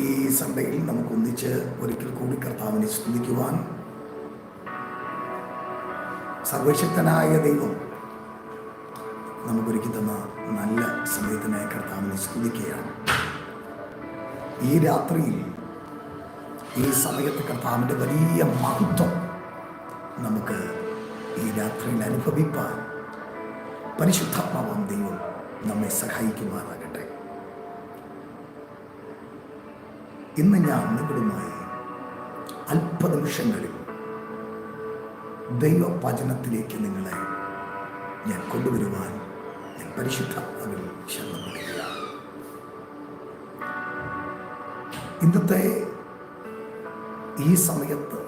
ഈ സൺഡേയിൽ നമുക്ക് ഒന്നിച്ച് ഒരിക്കൽ കൂടി കർത്താവിനെ സ്തുതിക്കുവാൻ സർവശക്തനായ ദൈവം നമുക്കൊരുക്കി തന്ന നല്ല സമയത്തിനായി കർത്താവിനെ സ്തുതിക്കുകയാണ്. ഈ രാത്രിയിൽ ഈ സമയത്ത് കർത്താവിന്റെ വലിയ മഹത്വം നമുക്ക് ഈ രാത്രിയിൽ അനുഭവിപ്പാൻ പരിശുദ്ധാത്മാവാം ദൈവം നമ്മെ സഹായിക്കുമാറാകട്ടെ. ഇന്ന് ഞാൻ നിങ്ങളുമായി അല്പനിമിഷങ്ങളിൽ ദൈവവചനത്തിലേക്ക് നിങ്ങളെ ഞാൻ കൊണ്ടുവരുവാൻ ഞാൻ പരിശുദ്ധാത്മാവിൽ ശരണപ്പെടുകയാണ്. ഇന്നത്തെ ഈ സമയത്ത്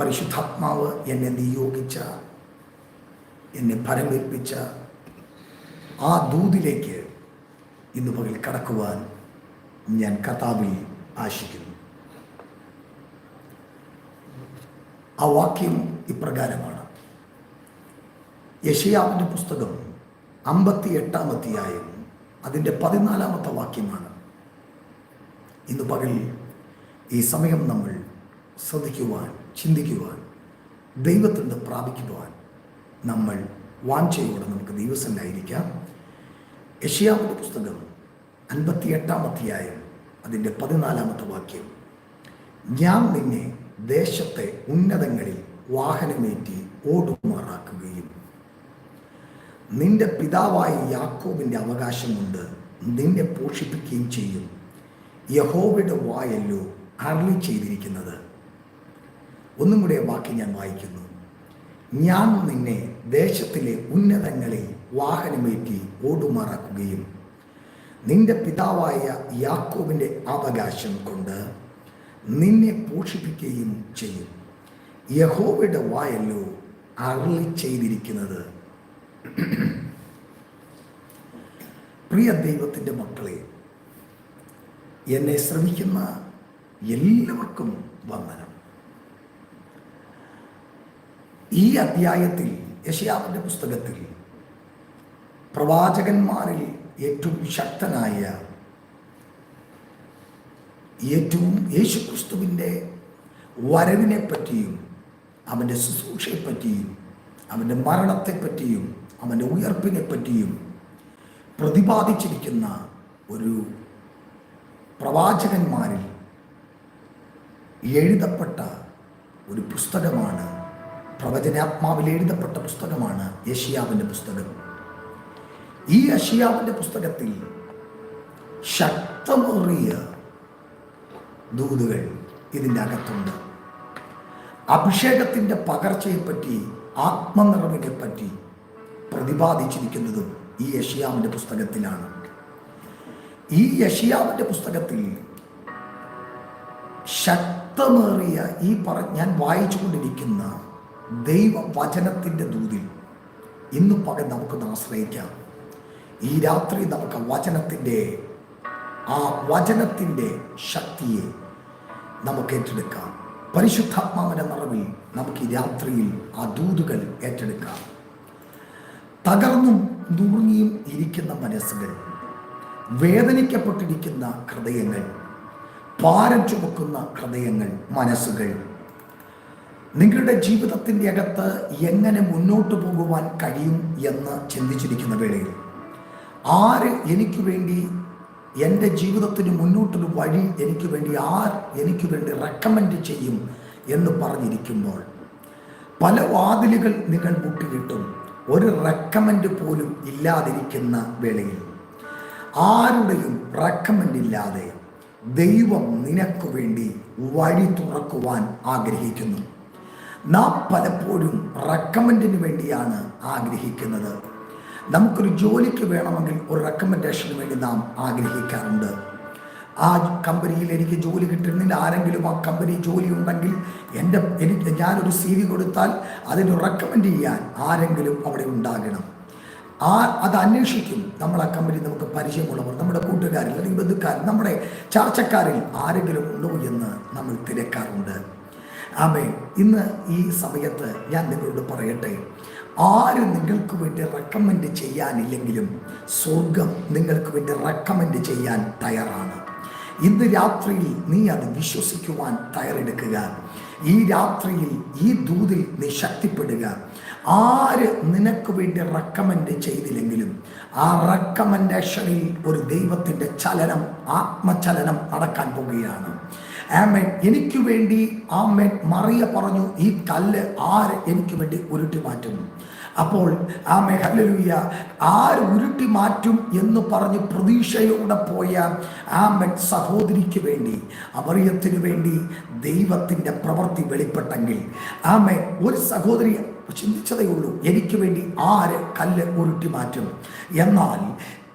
പരിശുദ്ധാത്മാവ് എന്നെ നിയോഗിച്ച എന്നെ ഫലമേൽപ്പിച്ച ആ ദൂതിലേക്ക് ഇന്ന് പകൽ കടക്കുവാൻ ഞാൻ കഥാവിൽ ആശിക്കുന്നു. ആ വാക്യം ഇപ്രകാരമാണ്. യഷിയാവിന്റെ പുസ്തകം അമ്പത്തി എട്ടാം അധ്യായം അതിന്റെ പതിനാലാമത്തെ വാക്യമാണ്. ഇന്ന് പകൽ ഈ സമയം നമ്മൾ ശ്രദ്ധിക്കുവാൻ ചിന്തിക്കുവാൻ ദൈവത്തിന്റെ പ്രാപിക്കുവാൻ നമ്മൾ വാഞ്ചയോടെ നമുക്ക് ദൈവസല്ലായിരിക്കാം യഷിയാവിന്റെ പുസ്തകം അൻപത്തി എട്ടാം അധ്യായം അതിന്റെ പതിനാലാമത്തെ വാക്യം. ഞാൻ നിന്നെ ദേശത്തെ ഉന്നതങ്ങളിൽ വാഹനമേറ്റി ഓടുമാറാക്കുകയും നിന്റെ പിതാവായ യാക്കോവിന്റെ അവകാശം കൊണ്ട് നിന്നെ പോഷിപ്പിക്കുകയും ചെയ്യും. യഹോവയുടെ വായല്ലോ അരളി ചെയ്തിരിക്കുന്നത്. ഒന്നും കൂടെ വാക്യം ഞാൻ വായിക്കുന്നു. ഞാൻ നിന്നെ ദേശത്തിലെ ഉന്നതങ്ങളിൽ വാഹനമേറ്റി ഓടുമാറാക്കുകയും നിന്റെ പിതാവായ യാക്കോബിന്റെ അവകാശം കൊണ്ട് നിന്നെ പോഷിപ്പിക്കുകയും ചെയ്യും. യഹോവയുടെ വായല്ലോ അരളി ചെയ്തിരിക്കുന്നത്. പ്രിയ ദൈവത്തിന്റെ മക്കളെ എന്നെ ശ്രമിക്കുന്ന എല്ലാവർക്കും വന്ദനം. ഈ അധ്യായത്തിൽ യശയാവിന്റെ പുസ്തകത്തിൽ പ്രവാചകന്മാരിൽ ഏറ്റവും ശക്തനായ ഏറ്റവും യേശുക്രിസ്തുവിന്റെ വരവിനെ പറ്റിയും അവന്റെ ശുശ്രൂഷയെപ്പറ്റിയും അവന്റെ മരണത്തെപ്പറ്റിയും അവന്റെ ഉയർപ്പിനെ പറ്റിയും പ്രതിപാദിച്ചിരിക്കുന്ന ഒരു പ്രവാചകന്മാരിൽ എഴുതപ്പെട്ട ഒരു പുസ്തകമാണ് പ്രവചനാത്മാവിൽ എഴുതപ്പെട്ട പുസ്തകമാണ് യഷിയാവിന്റെ പുസ്തകം. ഈ അഷിയാവിന്റെ പുസ്തകത്തിൽ ശക്തമേറിയ ദൂതുകൾ ഇതിന്റെ അകത്തുണ്ട്. അഭിഷേകത്തിന്റെ പകർച്ചയെപ്പറ്റി ആത്മനിറവിനെ പറ്റി പ്രതിപാദിച്ചിരിക്കുന്നതും ഈ യഷിയാവിന്റെ പുസ്തകത്തിലാണ്. ഈ യഷിയാവിന്റെ പുസ്തകത്തിൽ ശക്തമേറിയ ഈ പറ ഞാൻ വായിച്ചുകൊണ്ടിരിക്കുന്ന ദൈവവചനത്തിന്റെ ദൂതിൽ ഇന്ന് പകൽ നമുക്കൊന്ന് ആശ്രയിക്കാം. ഈ രാത്രി നമുക്ക് വചനത്തിന്റെ ആ വചനത്തിന്റെ ശക്തിയെ നമുക്ക് ഏറ്റെടുക്കാം. പരിശുദ്ധാത്മാവിന്റെ നിറവിൽ നമുക്ക് ഈ രാത്രിയിൽ ആ ദൂതുകൾ ഏറ്റെടുക്കാം. തകർന്നും നുറുങ്ങിയും ഇരിക്കുന്ന മനസ്സുകൾ വേദനിക്കപ്പെട്ടിരിക്കുന്ന ഹൃദയങ്ങൾ ഭാരം ചുമക്കുന്ന ഹൃദയങ്ങൾ മനസ്സുകൾ. നിങ്ങളുടെ ജീവിതത്തിന്റെ അകത്ത് എങ്ങനെ മുന്നോട്ട് പോകുവാൻ കഴിയും എന്ന് ചിന്തിച്ചിരിക്കുന്ന വേളയിൽ ആര് എനിക്ക് വേണ്ടി എന്റെ ജീവിതത്തിന് മുന്നോട്ടൊരു വഴി എനിക്ക് വേണ്ടി ആർ എനിക്ക് വേണ്ടി റെക്കമെൻഡ് ചെയ്യും എന്ന് പറഞ്ഞിരിക്കുമ്പോൾ പല വാതിലുകൾ നിങ്ങൾ മുട്ടിയിട്ടും ഒരു റെക്കമെൻഡ് പോലും ഇല്ലാതിരിക്കുന്ന വേളയിൽ ആരുടെയും റെക്കമെൻഡ് ഇല്ലാതെ ദൈവം നിനക്ക് വേണ്ടി വഴി തുറക്കുവാൻ ആഗ്രഹിക്കുന്നു. നാം പലപ്പോഴും റെക്കമെൻഡിന് വേണ്ടിയാണ് ആഗ്രഹിക്കുന്നത്. നമുക്കൊരു ജോലിക്ക് വേണമെങ്കിൽ ഒരു റെക്കമെൻഡേഷന് വേണ്ടി നാം ആഗ്രഹിക്കാറുണ്ട്. ആ കമ്പനിയിൽ എനിക്ക് ജോലി കിട്ടുന്നില്ല ആരെങ്കിലും ആ കമ്പനി ജോലി ഉണ്ടെങ്കിൽ എന്റെ എനിക്ക് ഞാനൊരു സി വി കൊടുത്താൽ അതിന് റെക്കമെൻഡ് ചെയ്യാൻ ആരെങ്കിലും അവിടെ ഉണ്ടാകണം. ആ അത് അന്വേഷിക്കും. നമ്മളെ ആ കമ്പനി നമുക്ക് പരിചയമുള്ളവർ നമ്മുടെ കൂട്ടുകാരിൽ അല്ലെങ്കിൽ ബന്ധുക്കാരിൽ നമ്മുടെ ചർച്ചക്കാരിൽ ആരെങ്കിലും ഉണ്ടോ എന്ന് നമ്മൾ തിരക്കാറുണ്ട്. ആമേ ഇന്ന് ഈ സമയത്ത് ഞാൻ നിങ്ങളോട് പറയട്ടെ. ആര് നിങ്ങൾക്ക് വേണ്ടി റെക്കമെൻഡ് ചെയ്യാനില്ലെങ്കിലും സ്വർഗം നിങ്ങൾക്ക് വേണ്ടി റെക്കമെൻഡ് ചെയ്യാൻ തയ്യാറാണ്. ഇന്ന് രാത്രിയിൽ നീ അത് വിശ്വസിക്കുവാൻ തയ്യാറെടുക്കുക. ഈ രാത്രിയിൽ ഈ ദൂതിൽ നീ ശക്തിപ്പെടുക. ആര് നിനക്ക് വേണ്ടി റെക്കമെൻഡ് ചെയ്തില്ലെങ്കിലും ആ റെക്കമെൻഡേഷനിൽ ഒരു ദൈവത്തിന്റെ ചലനം ആത്മചലനം നടക്കാൻ പോവുകയാണ്. ആമേൻ. എനിക്ക് വേണ്ടി ആമേൻ മറിയ പറഞ്ഞു ഈ കല്ല് ആര് എനിക്ക് വേണ്ടി ഉരുട്ടി മാറ്റുന്നു? അപ്പോൾ ആ ഹല്ലേലൂയ. ആര് ഉരുട്ടി മാറ്റും എന്ന് പറഞ്ഞ് പ്രതീക്ഷയോടെ പോയ ആ മെ സഹോദരിക്ക് വേണ്ടി അമറിയത്തിന് വേണ്ടി ദൈവത്തിന്റെ പ്രവൃത്തി വെളിപ്പെട്ടെങ്കിൽ ആമേ ഒരു സഹോദരി ചിന്തിച്ചതേ ഉള്ളൂ എനിക്ക് വേണ്ടി ആര് കല്ല് ഉരുട്ടി മാറ്റും? എന്നാൽ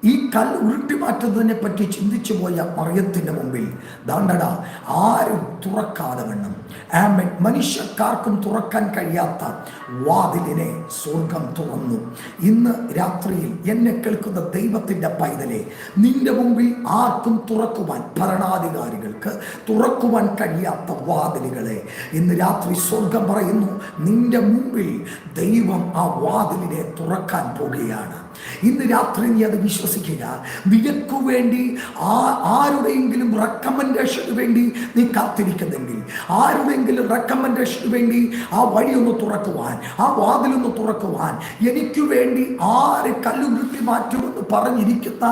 ഈ കൽ ഉരുട്ടി മാറ്റുന്നതിനെ പറ്റി ചിന്തിച്ചു പോയ മറിയത്തിന്റെ മുമ്പിൽ ദാണ്ടട ആരും തുറക്കാതെ വണ്ണം. ആമൻ. മനുഷ്യക്കാർക്കും തുറക്കാൻ കഴിയാത്ത വാതിലിനെ സ്വർഗം തുറന്നു. ഇന്ന് രാത്രിയിൽ എന്നെ കേൾക്കുന്ന ദൈവത്തിന്റെ പൈതലെ നിന്റെ മുമ്പിൽ ആർക്കും തുറക്കുവാൻ ഭരണാധികാരികൾക്ക് തുറക്കുവാൻ കഴിയാത്ത വാതിലുകളെ. ഇന്ന് രാത്രി സ്വർഗം പറയുന്നു നിന്റെ മുമ്പിൽ ദൈവം ആ വാതിലിനെ തുറക്കാൻ പോകുകയാണ്. ഇന്ന് രാത്രി നീ അത് വിശ്വസിക്കുക. നിനക്കു വേണ്ടി ആ ആരുടെയെങ്കിലും റെക്കമെൻഡേഷന് വേണ്ടി നീ കാത്തിരിക്കുന്നെങ്കിൽ ആരുടെയെങ്കിലും റെക്കമെൻഡേഷന് വേണ്ടി ആ വഴിയൊന്ന് തുറക്കുവാൻ ആ വാതിലൊന്ന് തുറക്കുവാൻ എനിക്ക് വേണ്ടി ആര് കല്ലുകൃത്തി മാറ്റുമെന്ന് പറഞ്ഞിരിക്കുന്ന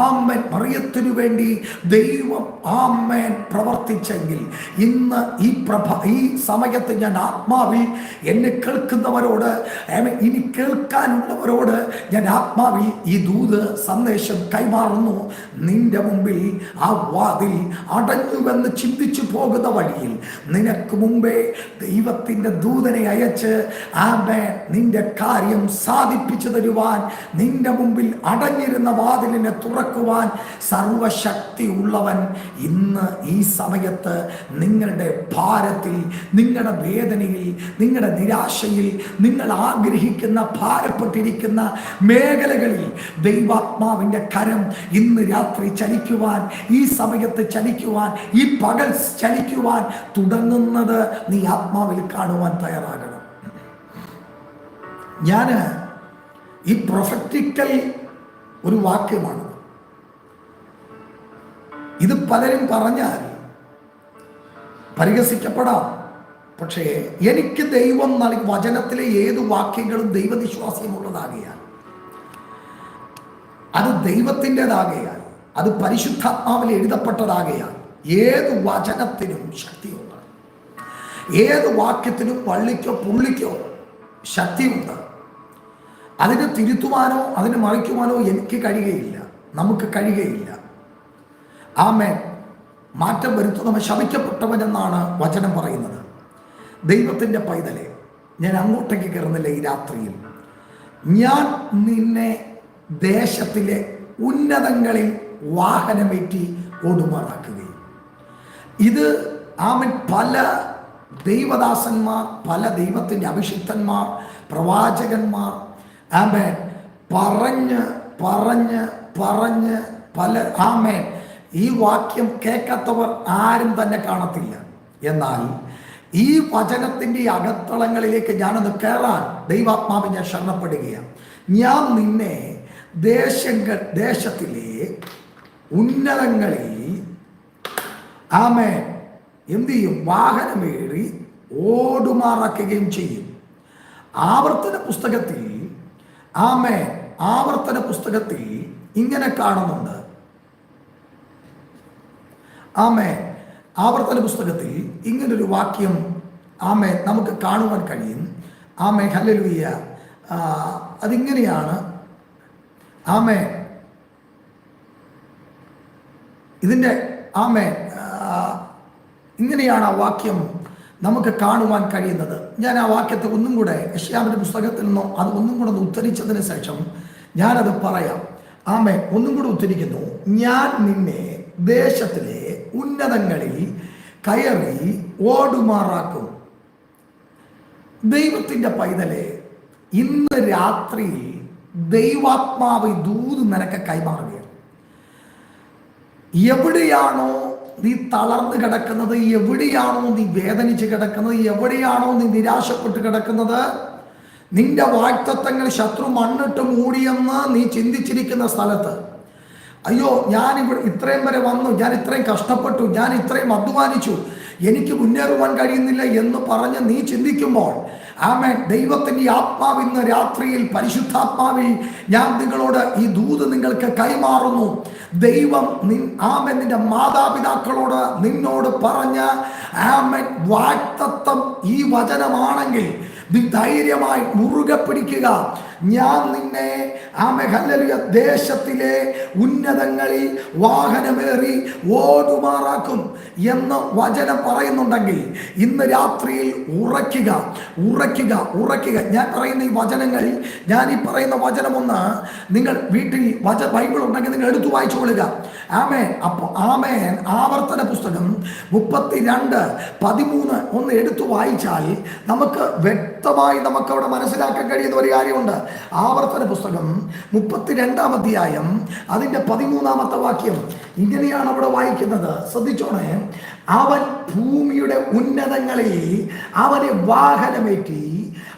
ആമ്മൻ മറിയത്തിനു വേണ്ടി ദൈവം ആമ്മൻ പ്രവർത്തിച്ചെങ്കിൽ ഇന്ന് ഈ പ്രഭ ഈ സമയത്ത് ഞാൻ ആത്മാവിൽ എന്നെ കേൾക്കുന്നവരോട് ഇനി കേൾക്കാനുള്ളവരോട് ഞാൻ ആത്മാവിൽ ഈ ദൂത് സന്ദേശം കൈമാറുന്നു. നിന്റെ മുമ്പിൽ ആ വാതിൽ അടഞ്ഞുവെന്ന് ചിന്തിച്ചു പോകുന്ന വഴിയിൽ നിനക്ക് മുമ്പേ ദൈവത്തിന്റെ ദൂതനെ അയച്ച് ആമേ നിന്റെ കാര്യം സാധിപ്പിച്ചു തരുവാൻ നിന്റെ മുമ്പിൽ അടഞ്ഞിരുന്ന വാതിലിനെ തുറക്കുവാൻ സർവശക്തി ഉള്ളവൻ ഇന്ന് ഈ സമയത്ത് നിങ്ങളുടെ ഭാരത്തിൽ നിങ്ങളുടെ വേദനയിൽ നിങ്ങളുടെ നിരാശയിൽ നിങ്ങൾ ആഗ്രഹിക്കുന്ന ഭാരപ്പെട്ടിരിക്കുന്ന മേഖലകളിൽ ദൈവാത്മാവിന്റെ കരം ഇന്ന് രാത്രി ചലിക്കുവാൻ ഈ സമയത്ത് ചലിക്കുവാൻ ഈ പകൽ ചലിക്കുവാൻ തുടങ്ങുന്നത് നീ ആത്മാവിൽ കാണുവാൻ തയ്യാറാകണം. ഞാൻ ഈ പ്രൊഫക്റ്റിക്കൽ ഒരു വാക്യമാണ്. ഇത് പലരും പറഞ്ഞാൽ പരിഹസിക്കപ്പെടാം. പക്ഷേ എനിക്ക് ദൈവം നൽകി വചനത്തിലെ ഏത് വാക്യങ്ങളും ദൈവവിശ്വാസ്യമുള്ളതാകിയാൽ അത് ദൈവത്തിന്റെതാകയാൽ അത് പരിശുദ്ധാത്മാവിൽ എഴുതപ്പെട്ടതാകയാൽ ഏത് വചനത്തിനും ശക്തിയുണ്ട്. ഏത് വാക്യത്തിനും വള്ളിക്കോ പുള്ളിക്കോ ശക്തിയുണ്ട്. അതിനെ തിരുത്തുവാനോ അതിനെ മറിക്കുവാനോ എനിക്ക് കഴിയുകയില്ല. നമുക്ക് കഴിയുകയില്ല. ആമേ മാറ്റം വരുത്തുന്നവൻ ശമിക്കപ്പെട്ടവനെന്നാണ് വചനം പറയുന്നത്. ദൈവത്തിന്റെ പൈതലെ ഞാൻ അങ്ങോട്ടേക്ക് കയറുന്നില്ല ഈ രാത്രിയിൽ. ഞാൻ നിന്നെ ദേശത്തിലെ ഉന്നതങ്ങളിൽ വാഹനമേറ്റി ഓടുമാറാക്കുകയും ഇത് ആമൻ പല ദൈവദാസന്മാർ പല ദൈവത്തിന്റെ അഭിഷിക്തന്മാർ പ്രവാചകന്മാർ ആമേൻ പറഞ്ഞ് പറഞ്ഞ് പറഞ്ഞ് പല ആമേൻ ഈ വാക്യം കേൾക്കാത്തവർ ആരും തന്നെ കാണത്തില്ല. എന്നാൽ ഈ വചനത്തിന്റെ അകത്തളങ്ങളിലേക്ക് ഞാനൊന്ന് കയറാൻ ദൈവാത്മാവ് ഞാൻ ശരണപ്പെടുകയാണ്. ഞാൻ നിന്നെ ദേശങ്ങൾ ദേശത്തിലെ ഉന്നതങ്ങളിൽ ആമേ എന്ത് ചെയ്യും? വാഹനമേറി ഓടുമാറാക്കുകയും ചെയ്യും. ആവർത്തന പുസ്തകത്തിൽ ആമേ ആവർത്തന പുസ്തകത്തിൽ ഇങ്ങനെ കാണുന്നുണ്ട്. ആമേ ആവർത്തന പുസ്തകത്തിൽ ഇങ്ങനൊരു വാക്യം ആമേ നമുക്ക് കാണുവാൻ കഴിയും. ആമേ ഹല്ലേലൂയ. ആ, അതിങ്ങനെയാണ് ആമേ ഇതിന്റെ ആമേ ഇങ്ങനെയാണ് ആ വാക്യം നമുക്ക് കാണുവാൻ കഴിയുന്നത്. ഞാൻ ആ വാക്യത്തെ ഒന്നും കൂടെ യഷ്യാമിന്റെ പുസ്തകത്തിൽ നിന്നോ അത് ഒന്നും കൂടെ ഉദ്ധരിച്ചതിന് ശേഷം ഞാനത് പറയാം. ആമേ ഒന്നും കൂടെ ഉദ്ധരിക്കുന്നു. ഞാൻ നിന്നെ ദേശത്തിലെ ഉന്നതങ്ങളിൽ കയറി ഓടുമാറാക്കും. ദൈവത്തിന്റെ പൈതലെ ഇന്ന് രാത്രിയിൽ ദൈവാത്മാവ് ദൂത് നിനക്ക് കൈമാറുകയാണ്. എവിടെയാണോ നീ തളർന്നു കിടക്കുന്നത് എവിടെയാണോ നീ വേദനിച്ച് കിടക്കുന്നത് എവിടെയാണോ നീ നിരാശപ്പെട്ട് കിടക്കുന്നത് നിന്റെ വാക്തത്വങ്ങൾ ശത്രു മണ്ണിട്ട് മൂടിയെന്ന് നീ ചിന്തിച്ചിരിക്കുന്ന സ്ഥലത്ത് അയ്യോ ഞാൻ ഇവിടെ ഇത്രയും വരെ വന്നു ഞാൻ ഇത്രയും കഷ്ടപ്പെട്ടു ഞാൻ ഇത്രയും അധ്വാനിച്ചു എനിക്ക് മുന്നേറുവാൻ കഴിയുന്നില്ല എന്ന് പറഞ്ഞ് നീ ചിന്തിക്കുമ്പോൾ ആമേ ദൈവത്തിന്റെ ആത്മാവ് ഇന്ന് രാത്രിയിൽ പരിശുദ്ധാത്മാവിൽ ഞാൻ നിങ്ങളോട് ഈ ദൂത് നിങ്ങൾക്ക് കൈമാറുന്നു. ദൈവം നിൻ ആമൻ നിന്റെ മാതാപിതാക്കളോട് നിന്നോട് പറഞ്ഞ ആമൻ വാക്തത്വം ഈ വചനമാണെങ്കിൽ ധൈര്യമായി മുറുകെ പിടിക്കുക. ഞാൻ നിന്നെ ആമഹല്ലലിയ ദേശത്തിലെ ഉന്നതങ്ങളിൽ വാഹനമേറി ഓടുമാറാക്കും എന്ന് വചനം പറയുന്നുണ്ടെങ്കിൽ ഇന്ന് രാത്രിയിൽ ഉറയ്ക്കുക ഉറയ്ക്കുക ഉറയ്ക്കുക. ഞാൻ പറയുന്ന ഈ വചനങ്ങൾ ഞാൻ ഈ പറയുന്ന വചനമൊന്ന് നിങ്ങൾ വീട്ടിൽ വച ബൈബിൾ ഉണ്ടെങ്കിൽ നിങ്ങൾ എടുത്തു വായിച്ചു കൊള്ളുക. ആമേ അപ്പോൾ ആമേൻ. ആവർത്തന പുസ്തകം മുപ്പത്തിരണ്ട് പതിമൂന്ന് ഒന്ന് എടുത്തു വായിച്ചാൽ നമുക്ക് വ്യക്തമായി നമുക്ക് അവിടെ മനസ്സിലാക്കാൻ കഴിയുന്ന ഒരു കാര്യമുണ്ട്. ആവർത്തന പുസ്തകം മുപ്പത്തിരണ്ടാം അധ്യായം അതിന്റെ പതിമൂന്നാമത്തെ വാക്യം. ഇങ്ങനെയാണ് അവിടെ വായിക്കുന്നത്. ശ്രദ്ധിച്ചോണേ. അവൻ ഭൂമിയുടെ ഉന്നതങ്ങളിൽ അവനെ വാഹനമേറ്റി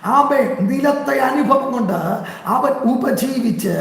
അവൻ നിലത്തെ അനുഭവം കൊണ്ട് അവൻ ഉപജീവിച്ച്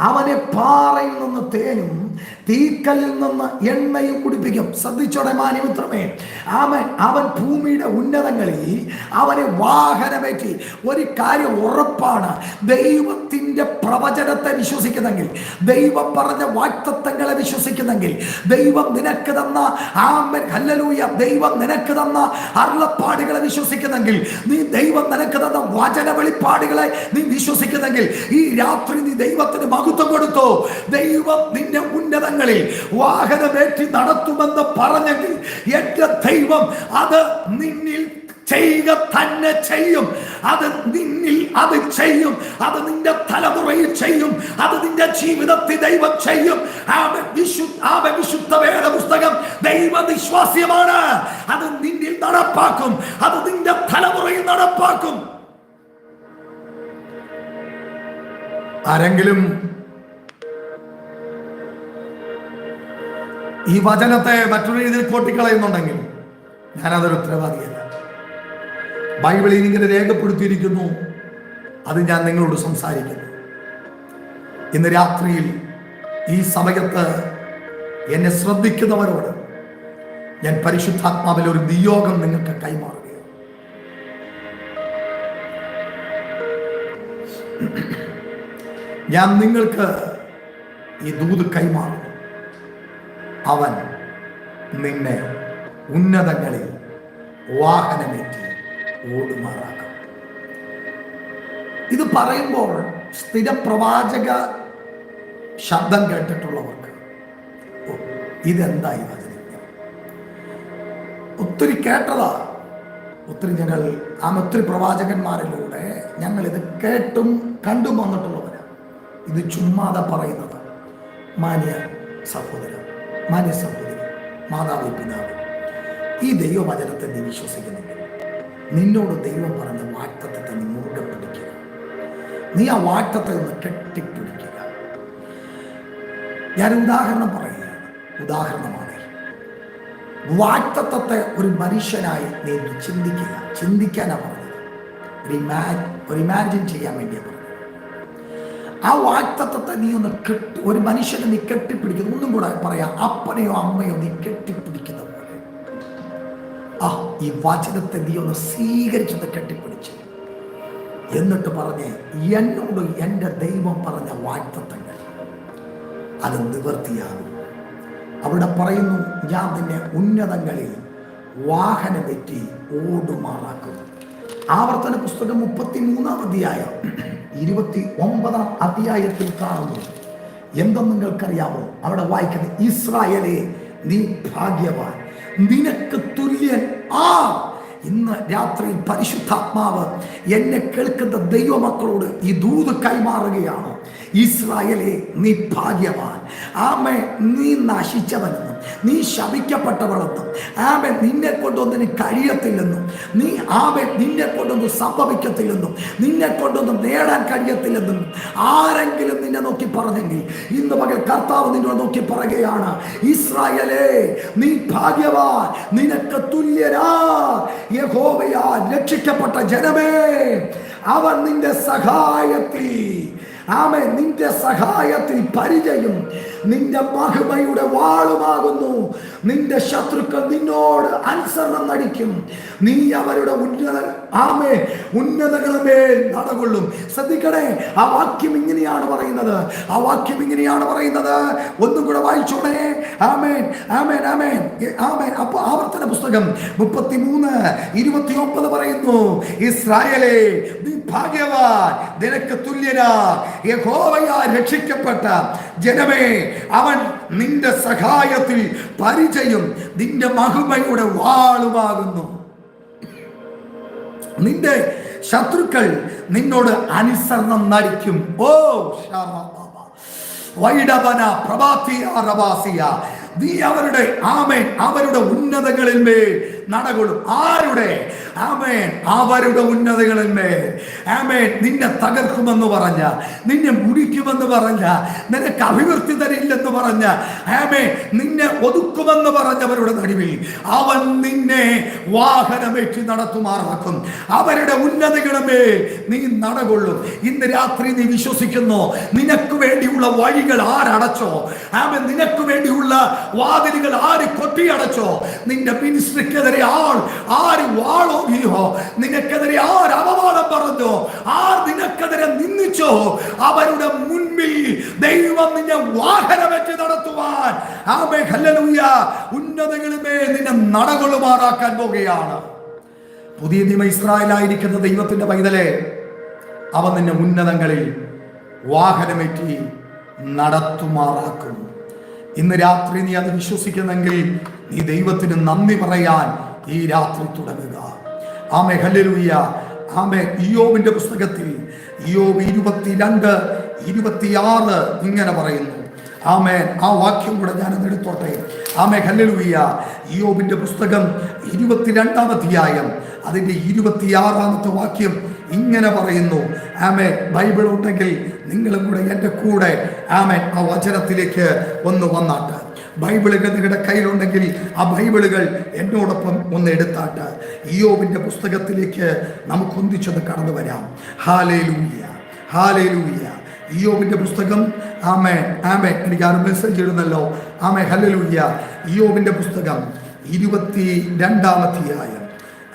അവനെ പാറയിൽ നിന്ന് തേനും തീക്കല്ലിൽ നിന്ന് എണ്ണയും കുടിപ്പിക്കും. ശ്രദ്ധിച്ചോടെ മാനിമിത്രമേ അവൻ അവൻ ഭൂമിയുടെ ഉന്നതങ്ങളിൽ അവനെ വാഹനമേറ്റി. ഒരു കാര്യം ഉറപ്പാണ്. ദൈവത്തിന്റെ പ്രവചനത്തെ വിശ്വസിക്കുന്നെങ്കിൽ ദൈവം പറഞ്ഞ വാക്തത്വങ്ങളെ വിശ്വസിക്കുന്നെങ്കിൽ ദൈവം നിനക്ക് തന്ന ആമൻ ഹല്ലലൂയ ദൈവം നിനക്ക് തന്ന അരുളപ്പാടുകളെ വിശ്വസിക്കുന്നെങ്കിൽ നീ ദൈവം നിനക്ക് തന്ന വചന വെളിപ്പാടുകളെ നീ വിശ്വസിക്കുന്നെങ്കിൽ ഈ രാത്രി നീ ദൈവത്തിന് മഹത്വം കൊടുത്തോ. ദൈവം നിന്നെ ഉന്നതങ്ങളിൽ വാഹനമേറ്റി നടത്തുമെന്ന് പറഞ്ഞെങ്കിൽ എന്റെ ദൈവം അത് നിന്നിൽ ചെയ്യുക തന്നെ ചെയ്യും. അത് നിന്നിൽ അത് ചെയ്യും. അത് നിന്റെ തലമുറയിൽ ചെയ്യും. അത് നിന്റെ ജീവിതത്തിൽ ദൈവം ചെയ്യും. വിശുദ്ധ വേദ പുസ്തകം ദൈവ വിശ്വാസ്യമാണ് അത് നിന്നിൽ നടപ്പാക്കും. അത് നിന്റെ തലമുറയിൽ നടപ്പാക്കും. ആരെങ്കിലും ഈ വചനത്തെ മറ്റൊരു രീതിയിൽ കൊട്ടിക്കളയുന്നുണ്ടെങ്കിൽ ഞാനതൊരു ഉത്തരവാദിയല്ല. ബൈബിളിൽ ഇങ്ങനെ രേഖപ്പെടുത്തിയിരിക്കുന്നു. അത് ഞാൻ നിങ്ങളോട് സംസാരിക്കുന്നു. ഇന്ന് രാത്രിയിൽ ഈ സമയത്ത് എന്നെ ശ്രദ്ധിക്കുന്നവരോട് ഞാൻ പരിശുദ്ധാത്മാവിൽ ഒരു നിയോഗം നിങ്ങൾക്ക് കൈമാറുകയാണ്. ഞാൻ നിങ്ങൾക്ക് ഈ ദൂത് കൈമാറും അവൻ നിന്നെ ഉന്നതങ്ങളിൽ വാഹനമേറ്റി ഓടുമാറാക്കും. ഇത് പറയുമ്പോൾ സ്ഥിരപ്രവാചക ശബ്ദം കേട്ടിട്ടുള്ളവർക്ക് ഇതെന്തായി വചനിക്കുക ഒത്തിരി കേട്ടതാ. ഒത്തിരി ഞങ്ങൾ ആ ഒത്തിരി പ്രവാചകന്മാരിലൂടെ ഞങ്ങൾ ഇത് കേട്ടും കണ്ടും വന്നിട്ടുള്ളവരാണ് ഇത് ചുമ്മാതെ പറയുന്നത്. മാന്യ സഹോദര മാന്യ സഹോദരി മാതാവ് പിതാവ് ഈ ദൈവവചനത്തെ നീ വിശ്വസിക്കുന്നുണ്ട്. നിന്നോട് ദൈവം പറഞ്ഞ വാക്തത്വത്തെ നീ മുറുകെ പിടിക്കുക. നീ ആ വാക്തത്തെ ഒന്ന് കെട്ടിപ്പിടിക്കുക. ഞാൻ ഉദാഹരണം പറയുകയാണ്. ഉദാഹരണമാണ്. വാക്തത്വത്തെ ഒരു മനുഷ്യനായി നീ ചിന്തിക്കുക. ചിന്തിക്കാനാണ് പറഞ്ഞത്. ഒരു ഇമാ ഒരു ഇമാജിൻ ചെയ്യാൻ വേണ്ടിയാണ് ആ വാക്തത്വത്തെ നീ ഒന്ന് കെട്ടി ഒരു മനുഷ്യനെ നീ കെട്ടിപ്പിടിക്കുന്നു. ഒന്നും കൂടെ പറയാം. അപ്പനെയോ അമ്മയോ നീ കെട്ടിപ്പിടിക്കുന്ന പോലെ. ആ ഈ വചനത്തെ നീ ഒന്ന് സ്വീകരിച്ചത് കെട്ടിപ്പിടിച്ച്. എന്നിട്ട് പറഞ്ഞ് എന്നോട് എന്റെ ദൈവം പറഞ്ഞ വാക്തത്വങ്ങൾ അത് നിവർത്തിയാകും. അവിടെ പറയുന്നു ഞാൻ നിന്നെ ഉന്നതങ്ങളിൽ വാഹനമെറ്റി ഓടുമാറാക്കും ആവർത്തന പുസ്തകം മുപ്പത്തി മൂന്നാം അധ്യായം ഇരുപത്തി ഒമ്പതാം അധ്യായത്തിൽ കാണുന്നു. എന്തെന്ന് നിങ്ങൾക്കറിയാമോ? അവിടെ വായിക്കുന്നത് ഇസ്രായേലെ നീ ഭാഗ്യവാൻ. നിനക്ക് തുല്യൻ ആ ഇന്ന് രാത്രി പരിശുദ്ധാത്മാവ് എന്നെ കേൾക്കുന്ന ദൈവമക്കളോട് ഈ ദൂത് കൈമാറുകയാണ്. ഇസ്രായേലെ നീ ഭാഗ്യവാൻ. ആമേ നീ നശിച്ചവനെന്നും നീ ശപിക്കപ്പെട്ടവളെന്നും ആമെ നിന്നെ കൊണ്ടൊന്നിന് കഴിയത്തില്ലെന്നും. നീ ആമെ നിന്നെ കൊണ്ടൊന്നും സംഭവിക്കത്തില്ലെന്നും. നിന്നെ കൊണ്ടൊന്നും നേടാൻ കഴിയത്തില്ലെന്നും. ആരെങ്കിലും നിന്നെ നോക്കി പറഞ്ഞെങ്കിൽ ഇന്ന് പകൽ കർത്താവ് നിന്നോട് നോക്കി പറയുകയാണ് ഇസ്രായേലേ നീ ഭാഗ്യവാൻ നിനക്ക് തുല്യരാ. യഹോവയാ രക്ഷിക്കപ്പെട്ട ജനമേ അവൻ നിന്റെ സഹായത്തിൽ ആമേ നിന്റെ സഹായത്തിൽ പരിചയം നിന്റെ മഹിമയുടെ വാളുമാകുന്നു. നിന്റെ ശത്രുക്കൾ നിന്നോട് അനുസരണം നടിക്കും. നീ അവരുടെ ഉന്നത ആമേ ഉന്നതകളുമേൽ നടകൊള്ളും. ശ്രദ്ധിക്കണേ ആ വാക്യം ഇങ്ങനെയാണ് പറയുന്നത്. ആ വാക്യം ഇങ്ങനെയാണ് പറയുന്നത്. ഒന്നും കൂടെ വായിച്ചോണേ. ആമേൻ ആമേൻ ആമേൻ. ആമേൻ. അപ്പൊ ആവർത്തന പുസ്തകം മുപ്പത്തി മൂന്ന് ഇരുപത്തി ഒമ്പത് പറയുന്നു. ഇസ്രായേലേ നീ ഭാഗ്യവാൻ. നിനക്ക് തുല്യനാ. യഹോവയാ രക്ഷിക്കപ്പെട്ട ജനമേ അവൻ നിന്റെ സഹായത്തിൽ പരിചയം നിന്റെ മഹിമയുടെ വാളുമാകുന്നു. നിന്റെ ശത്രുക്കൾ നിന്നോട് അനുസരണം നടിക്കും. ഓ വൈഡവന പ്രഭാസിയ നീ അവരുടെ ആമേൻ അവരുടെ ഉന്നതങ്ങളിൽ മേൽ നടകൊള്ളും ആരുടെ? ആമേൻ. അവരുടെ ഉന്നതങ്ങളിൽ ആമേൻ. നിന്നെ തകർക്കുമെന്ന് പറഞ്ഞ നിന്നെ മുടിക്കുമെന്ന് പറഞ്ഞ നിനക്ക് അഭിവൃദ്ധി തരില്ലെന്ന് പറഞ്ഞ ആമേൻ. നിന്നെ ഒതുക്കുമെന്ന് പറഞ്ഞവരുടെ നടുവിൽ അവൻ നിന്നെ വാഹനമേറ്റി നടത്തുമാറാക്കും. അവരുടെ ഉന്നതകളുമേ നീ നടകൊള്ളും. ഇന്ന് രാത്രി നീ വിശ്വസിക്കുന്നു നിനക്ക് വേണ്ടിയുള്ള വഴികൾ ആരടച്ചോ? ആമൻ. നിനക്ക് വേണ്ടിയുള്ള വാതിലുകൾ ആര് കൊട്ടിയടച്ചോ? നിന്റെ മിനിസ്ട്രിക്കെതിരെ ആൾ ആര് വാളോങ്ങിയോ നിനക്കെതിരെ ആർ അപവാദം പറഞ്ഞോ? ആർ നിനക്കെതിരെ നിന്ദിച്ചോ? അവരുടെ മുൻപിൽ ദൈവം നിന്നെ വെച്ച് നടത്തുവാൻ. ആമേ ഹല്ലേലൂയ. ഉന്നതങ്ങളുമേ നിന്നെ നടകൊള്ളുമാറാക്കാൻ പോകുകയാണ് പുതിയ നിയമ ഇസ്രായേലായിരിക്കുന്ന ദൈവത്തിന്റെ പൈതലെ അവൻ നിന്നെ ഉന്നതങ്ങളിൽ വാഹനമേറ്റി നടത്തുമാറാക്കും. ഇന്ന് രാത്രി നീ അത് വിശ്വസിക്കുന്നെങ്കിൽ നീ ദൈവത്തിന് നന്ദി പറയാൻ ഈ രാത്രി തുടങ്ങുക. ആമെ ഹല്ലേലൂയ. ആമെ ഇയോബിന്റെ പുസ്തകത്തിൽ ഇയോബ് ഇരുപത്തിരണ്ട് ഇരുപത്തിയാറ് ഇങ്ങനെ പറയുന്നു. ആമേൻ. ആ വാക്യം കൂടെ ഞാൻ എടുത്തോട്ടെ. ആമേ ഹല്ലേലൂയ. ഇയോബിന്റെ പുസ്തകം ഇരുപത്തിരണ്ടാം അധ്യായം അതിന്റെ ഇരുപത്തിയാറാമത്തെ വാക്യം ഇങ്ങനെ പറയുന്നു. ആമേ ബൈബിൾ ഉണ്ടെങ്കിൽ നിങ്ങളും കൂടെ എന്റെ കൂടെ ആമേ ആ വചനത്തിലേക്ക് ഒന്ന് വന്നാട്ട്. ബൈബിളുകൾ നിങ്ങളുടെ കയ്യിലുണ്ടെങ്കിൽ ആ ബൈബിളുകൾ എന്നോടൊപ്പം ഒന്ന് എടുത്താട്ട്. ഇയോബിന്റെ പുസ്തകത്തിലേക്ക് നമുക്ക് ഒന്നിച്ചത് കടന്നു വരാം. ഹാലേ ലൂയ്യ ഹാലേ ലൂയ്യ ഇയോബിന്റെ പുസ്തകം. ആമേ ആമേ എനിക്ക് ആ മെസ്സേജ് ഇടുന്നല്ലോ. ആമേ ഹല്ലേലൂയ ഇയോബിന്റെ പുസ്തകം ഇരുപത്തി രണ്ടാമധ്യായം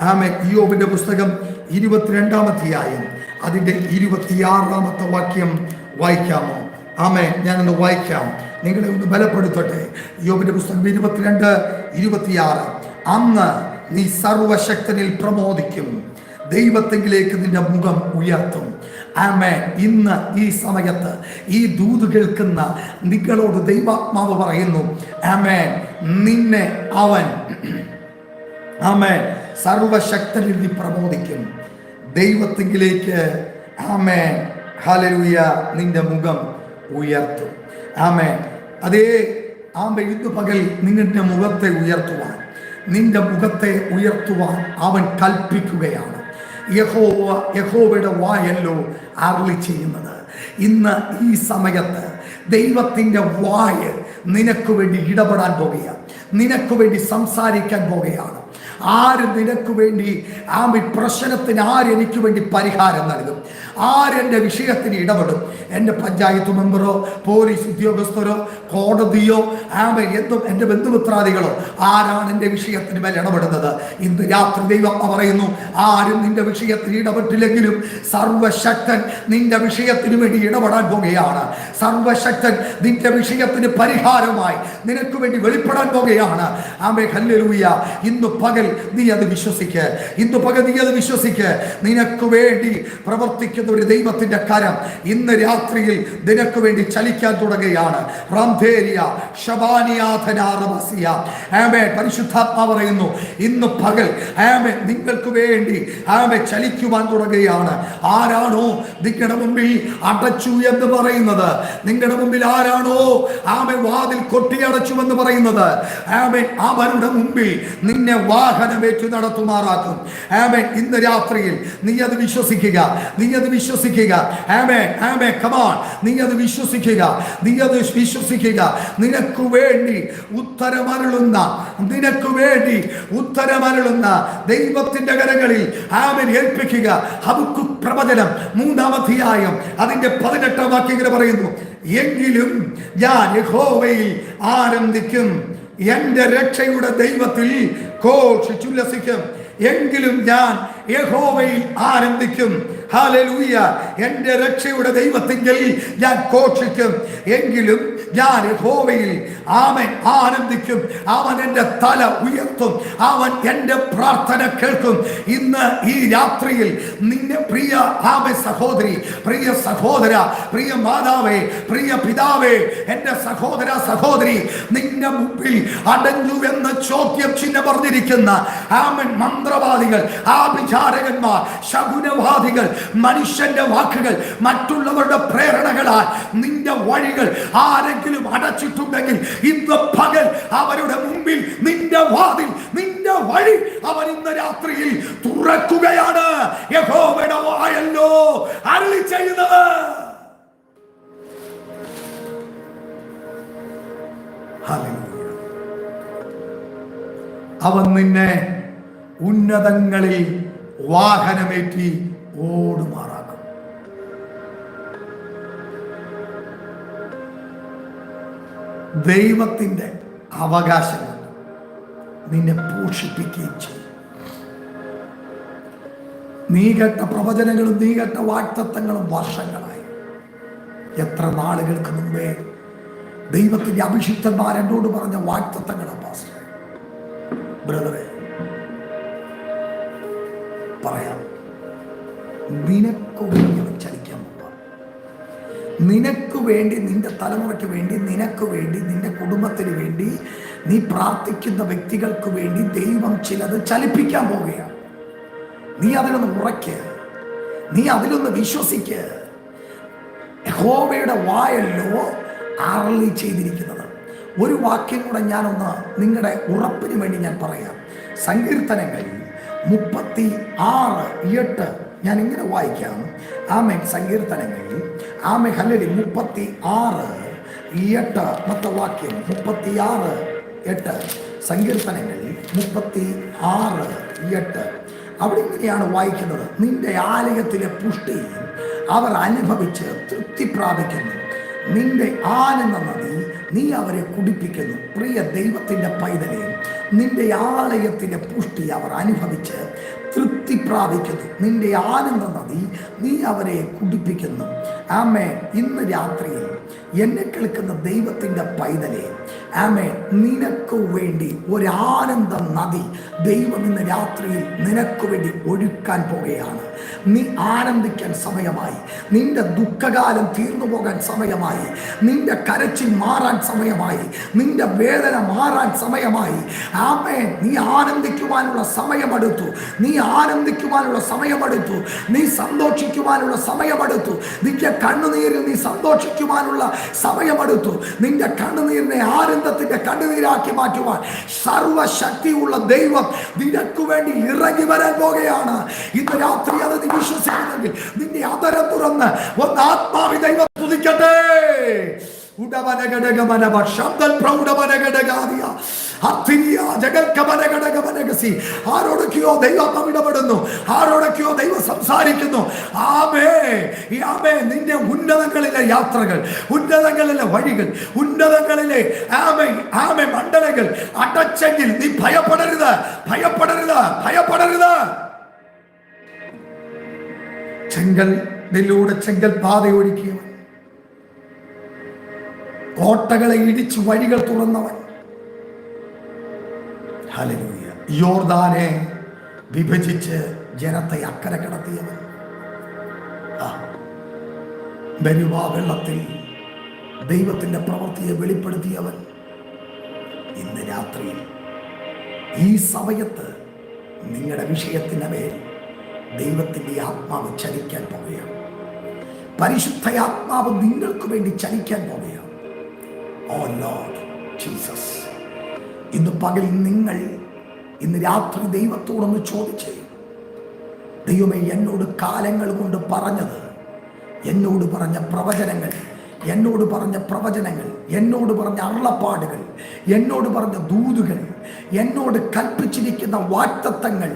ആമേ ഇയോബിന്റെ പുസ്തകം ഇരുപത്തിരണ്ടാമധ്യായം അതിന്റെ ഇരുപത്തിയാറാമത്തെ വാക്യം വായിക്കാമോ? ആമേ ഞാനൊന്ന് വായിക്കാം. നിങ്ങളെ ഒന്ന് ബലപ്പെടുത്തട്ടെ. യോബിന്റെ പുസ്തകം ഇരുപത്തിരണ്ട് ഇരുപത്തിയാറ്. അന്ന് നീ സർവശക്തനിൽ പ്രമോദിക്കും. ദൈവത്തെങ്കിലേക്ക് നിന്റെ മുഖം ഉയർത്തും. ആമേ ഇന്ന് ഈ സമയത്ത് ഈ ദൂത് കേൾക്കുന്ന നിങ്ങളോട് ദൈവാത്മാവ് പറയുന്നു ആമേ നിന്നെ അവൻ ആമേ സർവശക്തനിൽ നീ പ്രമോദിക്കും. ദൈവത്തെങ്കിലേക്ക് ആമേ ഹാലലൂയ നിന്റെ മുഖം ഉയർത്തും. ആമേ അതേ ആമ ഇന്ന് പകൽ നിങ്ങളുടെ മുഖത്തെ ഉയർത്തുവാൻ നിന്റെ മുഖത്തെ ഉയർത്തുവാൻ അവൻ കൽപ്പിക്കുകയാണ്. യഹോവ യഹോവയുടെ വായല്ലോ അരളി ചെയ്യുന്നത്. ഇന്ന് ഈ സമയത്ത് ദൈവത്തിന്റെ വായ നിനക്ക് വേണ്ടി ഇടപെടാൻ പോകുകയാണ്. നിനക്ക് വേണ്ടി സംസാരിക്കാൻ പോകുകയാണ്. ആര് നിനക്ക് വേണ്ടി ആ പ്രശ്നത്തിന് ആര് എനിക്ക് വേണ്ടി പരിഹാരം നൽകും? ആരെന്റെ വിഷയത്തിന് ഇടപെടും? എന്റെ പഞ്ചായത്ത് മെമ്പറോ പോലീസ് ഉദ്യോഗസ്ഥരോ കോടതിയോ ആമ എന്തും എന്റെ ബന്ധുമിത്രാദികളോ ആരാണ് എന്റെ വിഷയത്തിന് മേൽ ഇടപെടുന്നത്? ഇന്ന് രാത്രി ദൈവം പറയുന്നു ആരും നിന്റെ വിഷയത്തിൽ ഇടപെട്ടില്ലെങ്കിലും സർവശക്തൻ നിന്റെ വിഷയത്തിന് വേണ്ടി ഇടപെടാൻ പോകുകയാണ്. സർവശക്തൻ നിന്റെ വിഷയത്തിന് പരിഹാരമായി നിനക്ക് വേണ്ടി വെളിപ്പെടാൻ പോകുകയാണ്. ആമേ ഹല്ലേലൂയ. ഇന്ന് പകൽ നീ അത് വിശ്വസിക്ക്. ഇന്ന് പകൽ നീ അത് വിശ്വസിക്ക്. നിനക്ക് വേണ്ടി പ്രവർത്തിക്കുന്ന ഒരു ദൈവത്തിന്റെ കരം ഇന്ന് രാത്രിയിൽ നിനക്ക് വേണ്ടി ചലിക്കാൻ തുടങ്ങുകയാണ്. ആമേ പരിശുദ്ധാത്മാ പറയുന്നു ഇന്ന് പകൽ ആമേ നിങ്ങൾക്ക് വേണ്ടി ആമേ ചലിക്കുവാൻ തുടങ്ങുകയാണ്. ആരാണോ നിങ്ങളുടെ മുമ്പിൽ അടച്ചു എന്ന് പറയുന്നത്? നിങ്ങളുടെ മുമ്പിൽ ആരാണോ ആമേ വാതിൽ കൊട്ടിയടച്ചു എന്ന് പറയുന്നത്? ആമേ അവരുടെ മുമ്പിൽ നിന്നെ വാഹനമേറ്റു നടത്തുമാറാക്കും. ആമേ ഇന്ന് രാത്രിയിൽ നീ അത് വിശ്വസിക്കുക. നീ അത് വിശ്വസിക്കുക. ആമേ ആമേ കമാൺ നീ അത് വിശ്വസിക്കുക. നീ അത് വിശ്വസിക്കുക. നിനക്ക് വേണ്ടി ഉത്തരമരുളുന്ന നിനക്ക് വേണ്ടി ഉത്തരമരുളുന്ന ദൈവത്തിന്റെ കരങ്ങളിൽ ആമൻ ഏൽപ്പിക്കുക. ഹബുക്കു പ്രവചനം മൂന്നാം അധ്യായം അതിന്റെ പതിനെട്ടാം വാക്യം ഇങ്ങനെ പറയുന്നു. എങ്കിലും ഞാൻ യഹോവയിൽ ആനന്ദിക്കും. എന്റെ രക്ഷയുടെ ദൈവത്തിൽ ഘോഷിച്ചുല്ലസിക്കും എങ്കിലും ഞാൻ യഹോവയിൽ ആനന്ദിക്കും ഹാലലൂയ എന്റെ രക്ഷയുടെ ദൈവത്തിങ്കിൽ ഞാൻ കോഷിക്കും എങ്കിലും ഞാൻ യഹോവയിൽ അവൻ ആനന്ദിക്കും. അവൻ എന്റെ തല ഉയർത്തും. അവൻ എന്റെ പ്രാർത്ഥന കേൾക്കും. ഇന്ന് ഈ രാത്രിയിൽ നിന്നെ പ്രിയ ആമ സഹോദരി പ്രിയ സഹോദര പ്രിയ മാതാവേ പ്രിയ പിതാവേ എന്റെ സഹോദര സഹോദരി നിന്റെ മുമ്പിൽ അടഞ്ഞു എന്ന് ചോദ്യം ചിഹ്നം പറഞ്ഞിരിക്കുന്ന ആമൻ മന്ത്രവാദികൾ ആഭിചാരകന്മാർ ശകുനവാദികൾ മനുഷ്യന്റെ വാക്കുകൾ മറ്റുള്ളവരുടെ പ്രേരണകളാൽ നിന്റെ വഴികൾ ആരെങ്കിലും അടച്ചിട്ടുണ്ടെങ്കിൽ ഇന്ന് പകൽ അവരുടെ മുമ്പിൽ നിന്റെ വാതിൽ നിന്റെ വഴി അവൻ ഇന്ന് രാത്രിയിൽ തുറക്കുകയാണ്. അരുളി ചെയ്യുന്നത്. അവൻ നിന്നെ ഉന്നതങ്ങളിൽ വാഹനമേറ്റി ഓടുമാറാക്കും. ദൈവത്തിന്റെ അവകാശങ്ങൾ നിന്നെ പോഷിപ്പിക്കുകയും ചെയ്യും. നീ കേട്ട പ്രവചനങ്ങളും നീ കേട്ട വാക്തത്വങ്ങളും വർഷങ്ങളായി. എത്ര നാളുകൾക്ക് മുമ്പേ ദൈവത്തിന്റെ അഭിഷിക്തന്മാർ എന്നോട് പറഞ്ഞ വാക്തത്വങ്ങളാണ് പാസ്റ്റർ ബ്രദറെ പറയാം. നിനക്ക് വേണ്ടി നിന്റെ തലമുറയ്ക്ക് വേണ്ടി നിനക്ക് വേണ്ടി നിന്റെ കുടുംബത്തിന് വേണ്ടി നീ പ്രാർത്ഥിക്കുന്ന വ്യക്തികൾക്ക് വേണ്ടി ദൈവം ചിലത് ചലിപ്പിക്കാൻ പോവുകയാണ്. നീ അതിലൊന്ന് ഉറയ്ക്ക്. നീ അതിലൊന്ന് വിശ്വസിക്ക്. യഹോവയുടെ വായല്ലോ അറളി ചെയ്തിരിക്കുന്നത്. ഒരു വാക്യം കൂടെ ഞാനൊന്ന് നിങ്ങളുടെ ഉറപ്പിന് വേണ്ടി ഞാൻ പറയാം. സങ്കീർത്തനങ്ങൾ മുപ്പത്തി ആറ് എട്ട് ഞാൻ ഇങ്ങനെ വായിക്കാം. ആമെ സങ്കീർത്തനങ്ങൾ ആമെ ഹല്ലടി മുപ്പത്തി ആറ് എട്ട് മൊത്ത വാക്യം. മുപ്പത്തി ആറ് എട്ട് സങ്കീർത്തനങ്ങൾ മുപ്പത്തി ആറ് എട്ട്. അവിടെ ഇങ്ങനെയാണ് വായിക്കുന്നത്. നിന്റെ ആലയത്തിലെ പുഷ്ടി അവർ അനുഭവിച്ച് തൃപ്തി പ്രാപിക്കുന്നു. നിന്റെ ആനന്ദ നദി നീ അവരെ കുടിപ്പിക്കുന്നു. പ്രിയ ദൈവത്തിന്റെ പൈതലെ നിന്റെ ആലയത്തിന്റെ പുഷ്ടി അവർ അനുഭവിച്ച് തൃപ്തി പ്രാപിക്കുന്നു. നിന്റെ ആനന്ദ നദി നീ അവരെ കുടിപ്പിക്കുന്നു. ആമേ ഇന്ന് രാത്രിയിൽ എന്നെ കേൾക്കുന്ന ദൈവത്തിന്റെ പൈതലെ ആമേ നിനക്ക് വേണ്ടി ഒരു ആനന്ദ നദി ദൈവം ഇന്ന് രാത്രിയിൽ നിനക്ക് വേണ്ടി ഒഴുക്കാൻ പോകുകയാണ് നീ ആനന്ദിക്കാൻ സമയമായി. നിന്റെ ദുഃഖകാലം തീർന്നു പോകാൻ സമയമായി. നിന്റെ കരച്ചിൽ മാറാൻ സമയമായി. നിന്റെ വേദന മാറാൻ സമയമായി. ആമേ നീ ആനന്ദിക്കുവാനുള്ള സമയമെടുത്തു. നീ ആനന്ദിക്കുവാനുള്ള സമയമെടുത്തു. നീ സന്തോഷിക്കുവാനുള്ള സമയമെടുത്തു. നിന്റെ കണ്ണുനീരിൽ നീ സന്തോഷിക്കുവാനുള്ള സമയമെടുത്തു. നിന്റെ കണ്ണുനീരിനെ ആനന്ദത്തിന്റെ കണ്ണുനീരാക്കി മാറ്റുവാൻ സർവശക്തിയുള്ള ദൈവം നിനക്ക് വേണ്ടി ഇറങ്ങി വരാൻ പോകുകയാണ് ഇന്ന് രാത്രി അത് വിശ്വസിക്കുന്നെങ്കിൽ നിന്റെ അതരം തുറന്ന് ഒന്ന് ആത്മാവി ദൈവം തുതിക്കട്ടെ ആരോടൊക്കെയോ ദൈവം ഇടപെടുന്നു. ആരോടൊക്കെയോ ദൈവം സംസാരിക്കുന്നു. ആമേ ആമേ നിന്റെ ഉന്നതങ്ങളിലെ യാത്രകൾ ഉന്നതങ്ങളിലെ വഴികൾ ഉന്നതങ്ങളിലെ ആമേ ആമേ മണ്ഡലങ്ങൾ. അടച്ചെങ്കിൽ നീ ഭയപ്പെടരുത്. ഭയപ്പെടരുത്. ഭയപ്പെടരുത്. ചെങ്കൽ നെല്ലൂടെ ചെങ്കൽ പാത ഒഴുക്കിയവൻ കോട്ടകളെ ഇടിച്ചു വഴികൾ തുറന്നവൻ. യോർദാനെ വിഭജിച്ച് ജനത്തെ അക്കരെ കടത്തിയവൻ. ആ ബരുവ വെള്ളത്തിൽ ദൈവത്തിന്റെ പ്രവൃത്തിയെ വെളിപ്പെടുത്തിയവൻ. ഇന്ന് രാത്രിയിൽ ഈ സമയത്ത് നിങ്ങളുടെ വിഷയത്തിന്റെ മേൽ ദൈവത്തിന്റെ ആത്മാവ് ചലിക്കാൻ പോവുകയാണ്. പരിശുദ്ധ ആത്മാവ് നിങ്ങൾക്ക് വേണ്ടി ചലിക്കാൻ പോവുകയാണ്. ഓ ജീസസ് ഇന്ന് പകൽ നിങ്ങൾ ഇന്ന് രാത്രി ദൈവത്തോടൊന്ന് ചോദിച്ചേ. ദൈവമേ എന്നോട് കാലങ്ങൾ കൊണ്ട് പറഞ്ഞത് എന്നോട് പറഞ്ഞ പ്രവചനങ്ങൾ എന്നോട് പറഞ്ഞ പ്രവചനങ്ങൾ എന്നോട് പറഞ്ഞ അള്ളപ്പാടുകൾ എന്നോട് പറഞ്ഞ ദൂതുകൾ എന്നോട് കൽപ്പിച്ചിരിക്കുന്ന വാക്തത്വങ്ങൾ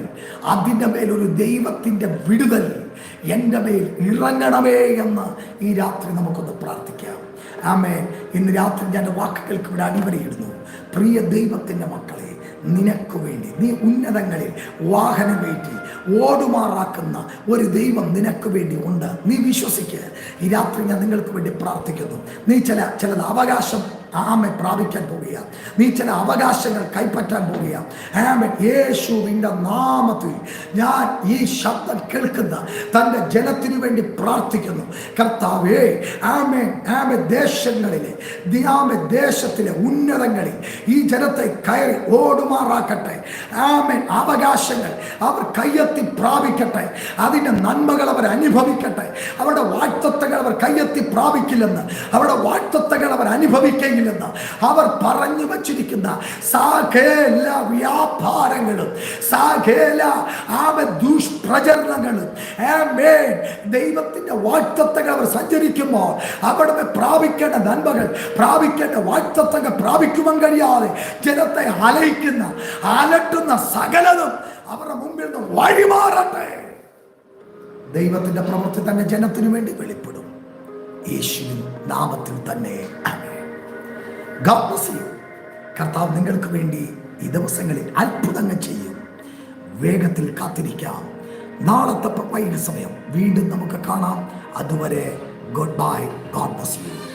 അതിന്റെ മേലൊരു ദൈവത്തിന്റെ വിടുതൽ എന്റെ മേൽ ഇറങ്ങണമേ എന്ന് ഈ രാത്രി നമുക്കൊന്ന് പ്രാർത്ഥിക്കാം. ആമേ ഇന്ന് രാത്രി ഞാൻ വാക്കുകൾക്ക് ഇവിടെ അടിവരയിടുന്നു. പ്രിയ ദൈവത്തിന്റെ മക്കളെ നിനക്ക് വേണ്ടി നീ ഉന്നതങ്ങളിൽ വാഹനമേറ്റി ഓടുമാറാക്കുന്ന ഒരു ദൈവം നിനക്ക് വേണ്ടി ഉണ്ട്. നീ വിശ്വസിക്കുക ഈ രാത്രി ഞാൻ നിങ്ങൾക്ക് വേണ്ടി പ്രാർത്ഥിക്കുന്നു. നീ ചില ചിലത് അവകാശം ആമെ പ്രാപിക്കാൻ പോവുക നീ ചില അവകാശങ്ങൾ കൈപ്പറ്റാൻ പോവുക ആമൻ. യേശുവിന്റെ നാമത്തിൽ ഞാൻ ഈ ശബ്ദം കേൾക്കുന്ന തന്റെ ജനത്തിനു വേണ്ടി പ്രാർത്ഥിക്കുന്നു. കർത്താവേ ആമേ ആമെ ദേശങ്ങളിലെ ആമെ ദേശത്തിലെ ഉന്നതങ്ങളിൽ ഈ ജനത്തെ കയറി ഓടുമാറാക്കട്ടെ. ആമൻ. അവകാശങ്ങൾ അവർ കയ്യെത്തി പ്രാപിക്കട്ടെ. അതിന്റെ നന്മകൾ അവർ അനുഭവിക്കട്ടെ. അവരുടെ വാഴ്ത്തത്തകൾ അവർ കയ്യെത്തി പ്രാപിക്കില്ലെന്ന് അവരുടെ വാഴ്ത്തത്തകൾ അവർ അനുഭവിക്കുകയില്ലെന്ന് അവർ പറഞ്ഞു വച്ചിരിക്കുന്ന സകല വ്യാപാരങ്ങളും സകല ആമ ദുഷ്പ്രചരണങ്ങളും ആമേൻ. ദൈവത്തിന്റെ വാഴ്ത്തത്തകൾ അവർ സഞ്ചരിക്കുമ്പോൾ അവിടെ പ്രാപിക്കേണ്ട നന്മകൾ പ്രാപിക്കേണ്ട വാഴ്ത്തത്തങ്ങൾ പ്രാപിക്കുവാൻ കഴിയാതെ ജനത്തെ അലയിക്കുന്ന അലട്ടുന്ന സകലതും അവരുടെ മുമ്പിൽ നിന്ന് വഴിമാറട്ടെ. ദൈവത്തിന്റെ പ്രവൃത്തി തന്നെ ജനത്തിനു വേണ്ടി വെളിപ്പെടും. യേശുവിൻ നാമത്തിൽ തന്നെ. കർത്താവ് നിങ്ങൾക്ക് വേണ്ടി ഈ ദിവസങ്ങളിൽ അത്ഭുതങ്ങൾ ചെയ്യും. വേഗത്തിൽ കാത്തിരിക്കാം. നാളത്തെ വൈകിട്ട് സമയം വീണ്ടും നമുക്ക് കാണാം. അതുവരെ good bye God bless you